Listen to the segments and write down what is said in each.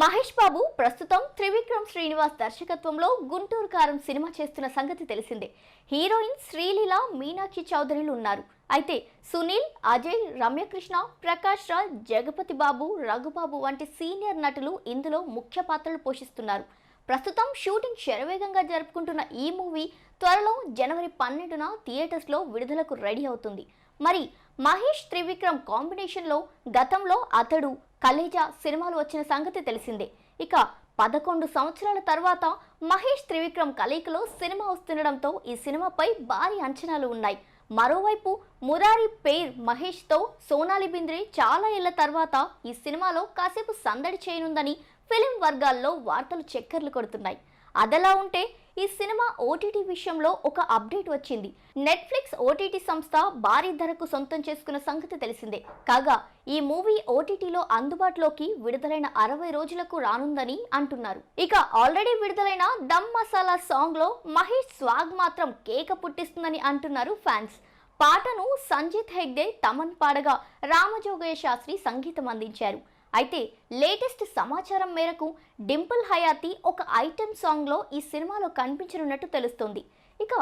మహేష్ బాబు ప్రస్తుతం త్రివిక్రమ్ శ్రీనివాస్ దర్శకత్వంలో గుంటూరు కారం సినిమా చేస్తున్న సంగతి తెలిసిందే. హీరోయిన్ శ్రీలీల మీనాక్షి చౌదరిలు ఉన్నారు. అయితే సునీల్ అజయ్ రమ్యకృష్ణ ప్రకాష్ రాజ్ జగపతి బాబు రఘుబాబు వంటి సీనియర్ నటులు ఇందులో ముఖ్య పాత్రలు పోషిస్తున్నారు. ప్రస్తుతం షూటింగ్ శరవేగంగా జరుపుకుంటున్న ఈ మూవీ త్వరలో జనవరి పన్నెండున థియేటర్స్లో విడుదలకు రెడీ అవుతుంది. మరి మహేష్ త్రివిక్రమ్ కాంబినేషన్లో గతంలో అతడు కలేజా సినిమాలు వచ్చిన సంగతి తెలిసిందే. ఇక పదకొండు సంవత్సరాల తర్వాత మహేష్ త్రివిక్రమ్ కలయికలో సినిమా వస్తుండడంతో ఈ సినిమాపై భారీ అంచనాలు ఉన్నాయి. మరోవైపు మురారి పేర్ మహేష్తో సోనాలి బింద్రే చాలా ఏళ్ళ తర్వాత ఈ సినిమాలో కాసేపు సందడి చేయనుందని ఫిలిం వర్గాల్లో వార్తలు చక్కర్లు కొడుతున్నాయి. అదలా ఉంటే ఈ సినిమా ఓటీటీ విషయంలో ఒక అప్డేట్ వచ్చింది. నెట్ఫ్లిక్స్ ఓటీటీ సంస్థ భారీ ధరకు సొంతం చేసుకున్న సంగతి తెలిసిందే. కాగా ఈ మూవీ ఓటీటీలో అందుబాటులోకి విడుదలైన అరవై రోజులకు రానుందని అంటున్నారు. ఇక ఆల్రెడీ విడుదలైన దమ్ మసాలా సాంగ్లో మహేష్ స్వాగ్ మాత్రం కేక పుట్టిస్తుందని అంటున్నారు ఫ్యాన్స్. పాటను సంజిత్ హెగ్డే తమన్ పాడగా రామజోగయ్య శాస్త్రి సంగీతం అందించారు. అయితే లేటెస్ట్ సమాచారం మేరకు డింపుల్ హయాతి ఒక ఐటెం సాంగ్లో ఈ సినిమాలో కనిపించనున్నట్టు తెలుస్తుంది. ఇక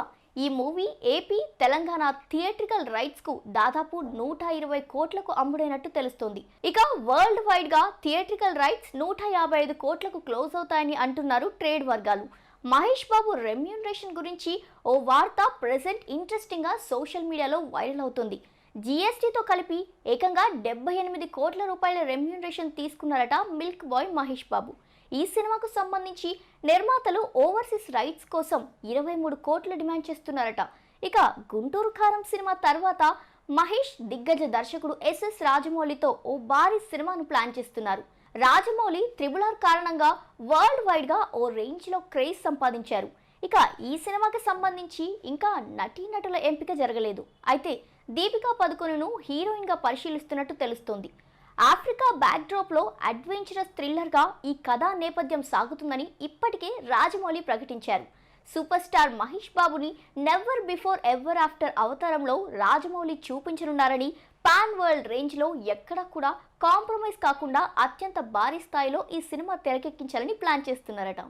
ఈ మూవీ ఏపీ తెలంగాణ థియేట్రికల్ రైట్స్కు దాదాపు నూట ఇరవై కోట్లకు అమ్ముడైనట్టు తెలుస్తుంది. ఇక వరల్డ్ వైడ్గా థియేట్రికల్ రైట్స్ నూట యాభై ఐదు కోట్లకు క్లోజ్ అవుతాయని అంటున్నారు ట్రేడ్ వర్గాలు. మహేష్ బాబు రెమ్యూనరేషన్ గురించి ఓ వార్త ప్రెజెంట్ ఇంట్రెస్టింగ్గా సోషల్ మీడియాలో వైరల్ అవుతుంది. జీఎస్టీతో కలిపి ఏకంగా డెబ్బై ఎనిమిది కోట్ల రూపాయల రెమ్యూనరేషన్ తీసుకున్నారట మిల్క్ బాయ్ మహేష్ బాబు. ఈ సినిమాకు సంబంధించి నిర్మాతలు ఓవర్సీస్ రైట్స్ కోసం ఇరవై మూడు కోట్లు డిమాండ్ చేస్తున్నారట. ఇక గుంటూరు కారం సినిమా తర్వాత మహేష్ దిగ్గజ దర్శకుడు ఎస్ఎస్ రాజమౌళితో ఓ భారీ సినిమాను ప్లాన్ చేస్తున్నారు. రాజమౌళి త్రిబుల్ ఆర్ కారణంగా వరల్డ్ వైడ్గా ఓ రేంజ్లో క్రేజ్ సంపాదించారు. ఇక ఈ సినిమాకి సంబంధించి ఇంకా నటీనటుల ఎంపిక జరగలేదు. అయితే దీపికా పదుకొనను హీరోయిన్గా పరిశీలిస్తున్నట్టు తెలుస్తోంది. ఆఫ్రికా బ్యాక్డ్రాప్లో అడ్వెంచరస్ థ్రిల్లర్గా ఈ కథా నేపథ్యం సాగుతుందని ఇప్పటికే రాజమౌళి ప్రకటించారు. సూపర్ స్టార్ మహేష్ బాబుని నెవర్ బిఫోర్ ఎవర్ ఆఫ్టర్ అవతారంలో రాజమౌళి చూపించనున్నారని పాన్ వరల్డ్ రేంజ్లో ఎక్కడా కూడా కాంప్రమైజ్ కాకుండా అత్యంత భారీ స్థాయిలో ఈ సినిమా తెరకెక్కించాలని ప్లాన్ చేస్తున్నారట.